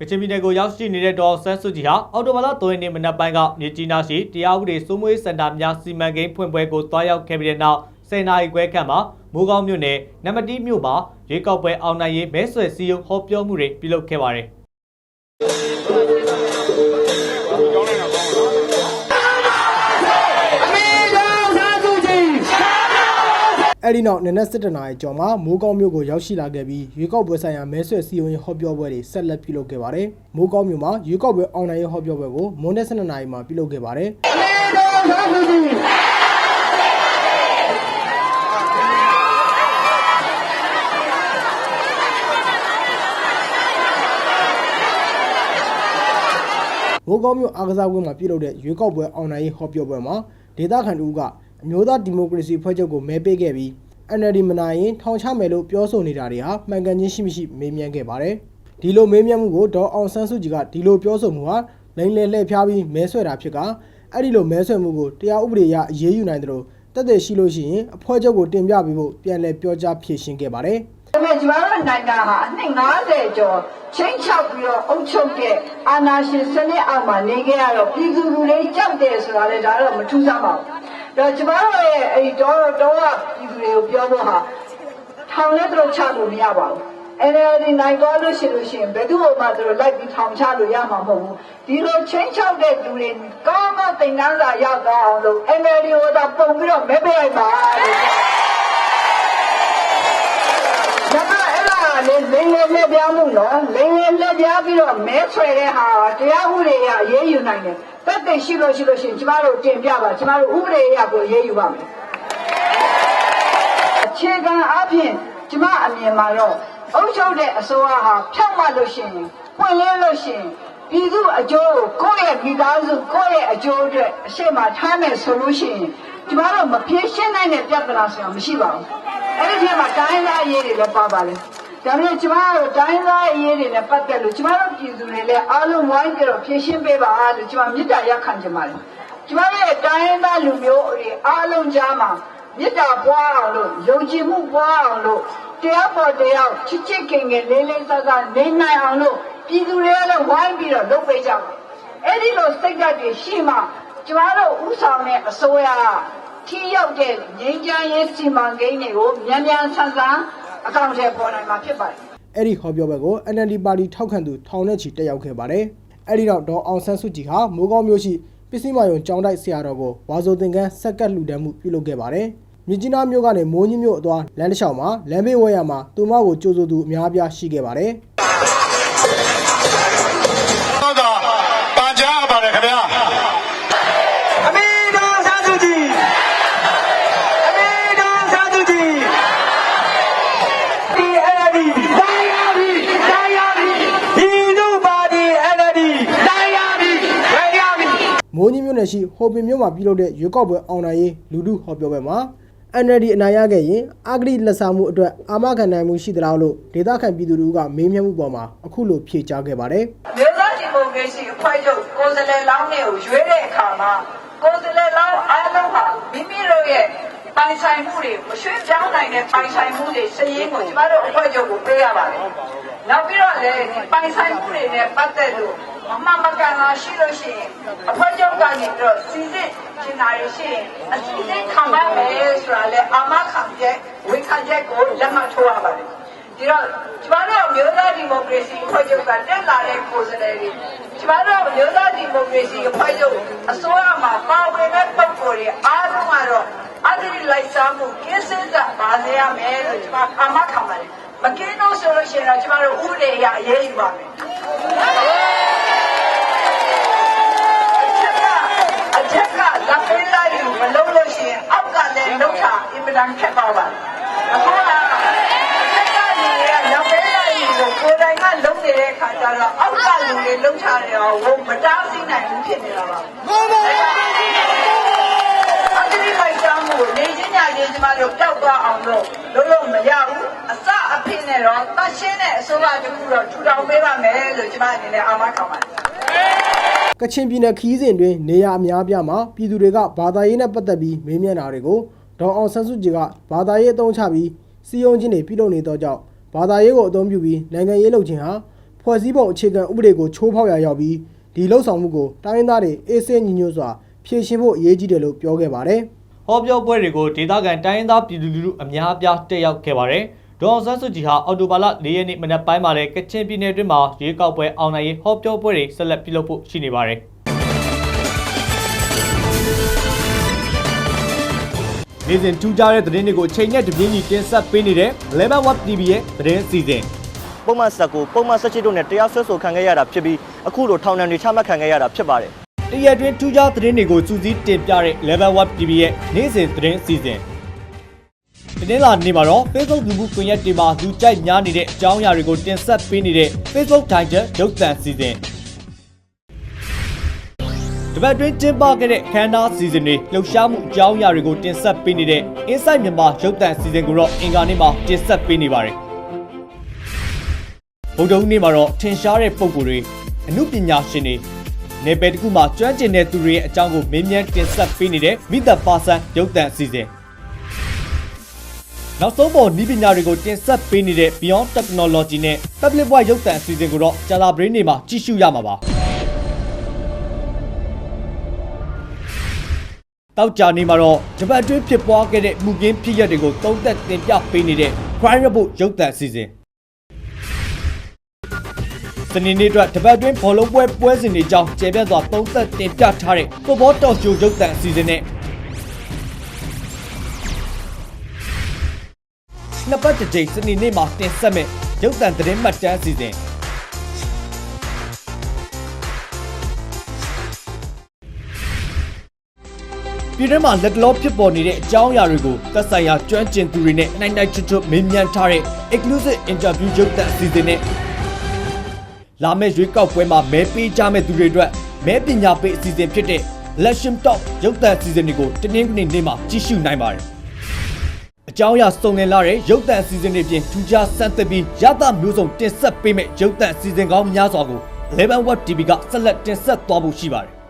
ကချင်ပြည်နယ်ကိုရောက်ရှိနေတဲ့ဒေါ်ဆန်းစုကြည်ဟာအော်တိုဘာလ3ရက်နေ့မနက်ပိုင်းကမြေကြီးနားရှိတရားဥပဒေစိုးမိုးရေးစင်တာများစီမံကိန်းဖွင့်ပွဲကိုတွားရောက်ခဲ့ပြီးတဲ့နောက်စေနာရီခွဲခန့်မှာမိုးကောင်းမြို့နယ်နမတီးမြို့မှာရွေးကောက်ပွဲအောင်နိုင်ရေးမဲဆွယ်စည်းရုံးဟောပြောမှုတွေပြုလုပ်ခဲ့ပါတယ် အဲ့ဒီနောက်နနက်7:00နာရီကျော်မှာမိုးကောင်းမြို့ကိုရောက်ရှိလာခဲ့ပြီးရွေးကောက်ပွဲဆိုင်ရာမဲဆွယ်စည်းရုံးရေးဟောပြောပွဲတွေဆက်လက်ပြုလုပ်ခဲ့ပါတယ်။မိုးကောင်းမြို့မှာရွေးကောက်ပွဲအောင်နိုင်ရေးဟောပြောပွဲကိုမွန်းနေ့7:00နာရီမှာပြုလုပ်ခဲ့ပါတယ်။မိုးကောင်းမြို့အားကစားကွင်းမှာပြုလုပ်တဲ့ရွေးကောက်ပွဲအောင်နိုင်ရေးဟောပြောပွဲမှာဒေသခံတူက အမျိုးသားဒီမိုကရေစီဖွဲ့ချုပ်ကိုမဲပေးခဲ့ပြီး NLD မနိုင်ရင်ထောင်ချမယ်လို့ပြောဆိုနေတာတွေဟာမှန်ကန်ခြင်းရှိမရှိမေးမြန်းခဲ့ပါတယ်။ဒီလိုမေးမြန်းမှုကိုဒေါ်အောင်ဆန်းစုကြည်ကဒီလိုပြောဆိုမှုဟာလိမ့်လေလှည့်ဖျားပြီးမဲဆွဲတာဖြစ်ကအဲ့ဒီလိုမဲဆွဲမှုကိုတရားဥပဒေအရအရေးယူနိုင်တယ်လို့တက်တဲ့ရှိလို့ရှိရင်အဖွဲ့ချုပ်ကိုတင်ပြပြီးဖို့ပြန်လည်ပြောကြားဖြေရှင်းခဲ့ပါတယ်။ဒါပေမဲ့ကျမတို့နိုင်ငံဟာအနှစ်90ကျော်ချင်းချောက်ပြီးတော့အုပ်ချုပ်တဲ့အာဏာရှင်စနစ်အောက်မှာနေခဲ့ရတော့ပြည်သူလူတွေကြောက်တယ်ဆိုတာလေဒါတော့မထူးဆန်းပါဘူး။ ဒါကျမတို့ရဲ့အဲဒီတော့တော့ပြည်သူတွေကိုပြောဖို့ဟာထောင်နဲ့တော့ချလို့မရပါဘူး။ NLD နိုင်သွားလို့ရှိလို့ရှိရင်ဘယ်သူ့မှသူတို့လိုက်ပြီးထောင်ချလို့ရမှာမဟုတ်ဘူး။ဒီလိုချင်းချောက်တဲ့လူတွေကောင်းကောင်းသင်တန်းစာရောက်သွားအောင်လို့ NLD ဟိုတော့ပုံပြီးတော့မဲပေးလိုက်ပါလို့ လေလိန်လေလက်ပြားမှုနော်လိန်လေလက်ပြားပြီးတော့မဲဆွဲတဲ့ဟာတရားဥပဒေအရအရေးယူနိုင်တယ်တက်တဲ့ရှိလို့ရှိလို့ရှိရင်ကျမတို့တင်ပြပါကျမတို့ဥပဒေအရကိုအရေးယူပါမယ်အခြေခံအပြင်ကျမအမြင်မှာတော့အုပ်ချုပ်တဲ့အစိုးရဟာဖြောက်မှလို့ရှိရင်ပွင့်လင်းလို့ရှိရင်ပြည်သူအကျိုးကိုကိုယ့်ရဲ့မိသားစုကိုယ့်ရဲ့အကျိုးအတွက်အရှိမထားမယ်ဆိုလို့ရှိရင်ကျမတို့မဖြေရှင်းနိုင်တဲ့ပြဿနာဆိုတာမရှိပါဘူးအဲ့ဒီထဲမှာတိုင်းသားရေးတွေလည်းပါပါလေ ဒါပေမဲ့ကျမတို့တိုင်းသားရေးတွေနဲ့ပတ်သက်လို့ကျမတို့ပြည်သူတွေလည်းအားလုံးဝိုင်းပြီးတော့ဖြည့်ရှင်းပေးပါလို့ကျမမေတ္တာရက်ခံချင်ပါတယ်ကျမတို့ရဲ့တိုင်းသားလူမျိုးတွေအားလုံးကြားမှာမေတ္တာပွားအောင်လို့ယုံကြည်မှုပွားအောင်လို့တရားပေါ်တရားချစ်ချစ်ခင်ခင်လေးလေးစားစားနေနိုင်အောင်လို့ပြည်သူတွေကလည်းဝိုင်းပြီးတော့လုပ်ပေးကြပါအဲ့ဒီလိုစိတ်ဓာတ်တွေရှိမှကျမတို့ဥဆောင်တဲ့အစိုးရကထိရောက်တဲ့ငြိမ်းချမ်းရေးစီမံကိန်းတွေကိုမြန်မြန်ဆန်ဆန် အကောင့်ထဲပေါ်နိုင်မှာဖြစ်ပါတယ်အဲ့ဒီဟောပြောပွဲကို NLD ပါတီထောက်ခံသူထောင်နဲ့ချီတက်ရောက်ခဲ့ပါတယ်။အဲ့ဒီတော့ဒေါ်အောင်ဆန်းစုကြည်ဟာမိုးကောင်းမျိုးရှိပစ္စည်းမယုံကျောင်းတိုက်ဆရာတော်ကိုဝါဆိုသင်္ကန်းဆက်ကတ်လှူဒန်းမှုပြုလုပ်ခဲ့ပါတယ်။မြစ်ကြီးနားမြို့ကနေမိုးကြီးမြို့အသွားလမ်းတစ်လျှောက်မှာလမ်းဘေးဝဲရမှာသူမကိုကြိုးဆိုသူအများအပြားရှိခဲ့ပါတယ်။ မိုးကြီးမြို့နယ်ရှိဟိုပင်မြို့မှာပြုလုပ်တဲ့ရွေးကောက်ပွဲအောင်နိုင်ရေးလူထုဟောပြောပွဲမှာ NLD အနိုင်ရခဲ့ရင်အဂတိလက်ဆောင်မှုအတွက်အာမခံနိုင်မှုရှိသလားလို့ဒေသခံပြည်သူတွေကမေးမြန်းမှုပေါ်မှာအခုလိုဖြေကြားခဲ့ပါတယ်မြို့သားဒီမိုကရေစီအဖွဲ့ချုပ်ကိုယ်စားလှယ်လောင်းတွေကိုရွေးတဲ့အခါမှာကိုယ်စားလှယ်လောင်းအားလုံးဟာမိမိတို့ရဲ့ပိုင်ဆိုင်မှုတွေမရွှေ့ပြောင်းနိုင်တဲ့ပိုင်ဆိုင်မှုတွေစည်ရင်းကိုကျမတို့အဖွဲ့ချုပ်ကိုပေးရပါတယ်။နောက်ပြီးတော့လည်းဒီပိုင်ဆိုင်မှုတွေနဲ့ပတ်သက်လို့ မမှန်မကန်တာရှိလို့ရှိရင်အဖွဲ့ချုပ်ကနေပြီးတော့စီစစ်ကျင်တာရရှိရင်အစီအစဉ်ခံပါမယ်ဆိုတာလေအာမခံချက်ဝန်ခံချက်ကိုလက်မှတ်ထိုးရပါတယ်။ဒီတော့ကျမတို့မျိုးသားဒီမိုကရေစီအဖွဲ့ချုပ်ကတက်လာတဲ့ကိုယ်စားလှယ်တွေကျမတို့မျိုးသားဒီမိုကရေစီအဖွဲ့ချုပ်အစိုးရမှာပါဝင်တဲ့ပုဂ္ဂိုလ်တွေအားလုံးကတော့အဂတိလိုက်စားမှုကင်းစင်တာပါစေရမယ်လို့ကျမအာမခံပါတယ်။မကင်းလို့ဆိုလို့ရှိရင်တော့ကျမတို့ဥပဒေအရအရေးယူပါမယ်။အချက်ကလက်ပေးလိုက်လို့မလုပ်လို့ရှိရင်အောက်က လည်းလုံးချအင်မတန်ခက်ပါပါအခုကအချက်ကလူတွေကလက်ပေးလိုက်လို့ကိုယ်တိုင်ကလုံးနေတဲ့အခါကျတော့အောက်ကလူတွေလုံးချတယ်ဟိုမတားဆီးနိုင်ဘူးဖြစ်နေတာပါမှန်ပါအဂတိလိုက်စားမှုကိုနေချင်းညချင်းကျမတို့ပျောက်သွားအောင်လို့လုံးလုံးမရဘူးအစအဖြစ်နဲ့တော့တတ်ရှင်းတဲ့အစိုးရတစ်ခုတော့ထူထောင်ပေးပါမယ်လို့ကျမအနေနဲ့အာမခံပါတယ် ကချင်ပြည်နယ်ခီးစဉ်တွင်နေရအများပြားမှာပြည်သူတွေကဘာသာရေးနဲ့ပတ်သက်ပြီးမေးမြန်းတာတွေကိုဒေါအောင်ဆန်းစုကြည်ကဘာသာရေးအသုံးချပြီးစီယုံချင်းတွေပြုလုပ်နေသောကြောင့်ဘာသာရေးကိုအသုံးပြုပြီးနိုင်ငံရေးလုပ်ခြင်းဟာဖွဲ့စည်းပုံအခြေခံဥပဒေကိုချိုးဖောက်ရာရောက်ပြီးဒီလှုပ်ဆောင်မှုကိုတိုင်းရင်းသားတွေအေးစင်းညီညွတ်စွာဖြေရှင်းဖို့အရေးကြီးတယ်လို့ပြောခဲ့ပါတယ်။ဟောပြောပွဲတွေကိုဒေသခံတိုင်းရင်းသားပြည်သူလူထုအများအပြားတက်ရောက်ခဲ့ပါတယ်။ ဒေါအောင်ဆန်းစုကြည်ဟာအော်တိုဘာလ၄ရက်နေ့မနက်ပိုင်းမှာလည်းကချင်ပြည်နယ်အတွင်းမှာရွေးကောက်ပွဲအောင်နိုင်ရေးဟောပြောပွဲတွေဆက်လက်ပြုလုပ်ဖို့ရှိနေပါတယ်။နေ့စဉ်ထူးခြားတဲ့သတင်းတွေကိုချိန်နဲ့တပြင်းညီတင်ဆက်ပေးနေတဲ့ Level Web TV ရဲ့သတင်းအစီအစဉ်ပုံမှန်ဆက်ကိုပုံမှန်ဆက်ချစ်တို့နဲ့တရားစွဲဆိုခံခဲ့ရတာဖြစ်ပြီးအခုလိုထောင်ဒဏ်တွေချမှတ်ခံခဲ့ရတာဖြစ်ပါတယ်တရက်တွင်ထူးခြားသတင်းတွေကိုစူးစီးတင်ပြတဲ့ Level Web TV ရဲ့နေ့စဉ်သတင်းအစီအစဉ် ဒီနေ့လာနေမှာတော့ Facebook လူမှုကွန်ရက်တွေမှာလူကြိုက်များနေတဲ့အကြောင်းအရာတွေကိုတင်ဆက်ပေးနေတဲ့ Facebook Title ရုပ်သံအစီအစဉ်တပတ်တွင်းကျင်းပခဲ့တဲ့ခန်းနာစီစဉ်တွေလှုပ်ရှားမှုအကြောင်းအရာတွေကိုတင်ဆက်ပေးနေတဲ့ Inside မြန်မာရုပ်သံအစီအစဉ်ကိုတော့အင်္ဂါနေ့မှာတင်ဆက်ပေးနေပါတယ်ဗုဒ္ဓဟူးနေ့မှာတော့ထင်ရှားတဲ့ပုံကိုယ်တွေအမှုပညာရှင်တွေနေပယ်တစ်ခုမှာကျွမ်းကျင်တဲ့သူတွေရဲ့အကြောင်းကိုမေးမြန်းတင်ဆက်ပေးနေတဲ့မိသက်ပါဆန်ရုပ်သံအစီအစဉ် နောက်ဆုံးပေါ်ဤပညာတွေကိုတင်ဆက်ပေးနေတဲ့ Beyond Technology နဲ့ Public Voice ရုပ်သံအစီအစဉ်ကိုတော့ကြာလာပရင်းနေမှာကြည့်ရှုရမှာပါတောက်ကြနေမှာတော့ဂျပန်အတွင်းဖြစ်ပွားခဲ့တဲ့မှုကင်းဖြစ်ရပ်တွေကိုသုံးသက်တင်ပြပေးနေတဲ့ Crime Report ရုပ်သံအစီအစဉ်စနေနေ့အတွက်တပတ်အတွင်းဘောလုံးပွဲပွဲစဉ်တွေကြောင်းကျေပြတ်စွာသုံးသက်တင်ပြထားတဲ့ဖုတ်ဘောတော်ရှိုရုပ်သံအစီအစဉ်နဲ့ နှစ်ပတ်တစ်ကြိမ်စနေနေ့မှာတင်ဆက်မဲ့ရုပ်သံသတင်းမှတ်တမ်းအစီအစဉ်ပြည်တွင်းမှာလက်တလောဖြစ်ပေါ်နေတဲ့အကြောင်းအရာတွေကိုသက်ဆိုင်ရာကျွမ်းကျင်သူတွေနဲ့နိုင်နိုင်ချွတ်ချွတ်မေးမြန်းထားတဲ့ exclusive interview ရုပ်သံအစီအစဉ်နဲ့လာမယ့်ရွေးကောက်ပွဲမှာမဲပေးကြမဲ့သူတွေအတွက်မဲပညာပေးအစီအစဉ်ဖြစ်တဲ့ Election Talk ရုပ်သံအစီအစဉ်တွေကိုတင်းနှင်းကနေနေ့မှာကြည့်ရှုနိုင်ပါတယ်။ အကြောင်းအရာစုံလင်လာတဲ့ရုပ်သံအစီအစဉ်တွေပြင်ထူးခြားစမ်းသပ်ပြီးရသမျိုးစုံတင်ဆက်ပေးမဲ့ရုပ်သံအစီအစဉ်ကောင်းများစွာကို11 Watt TV ကဆက်လက်တင်ဆက်သွားဖို့ရှိပါတယ်။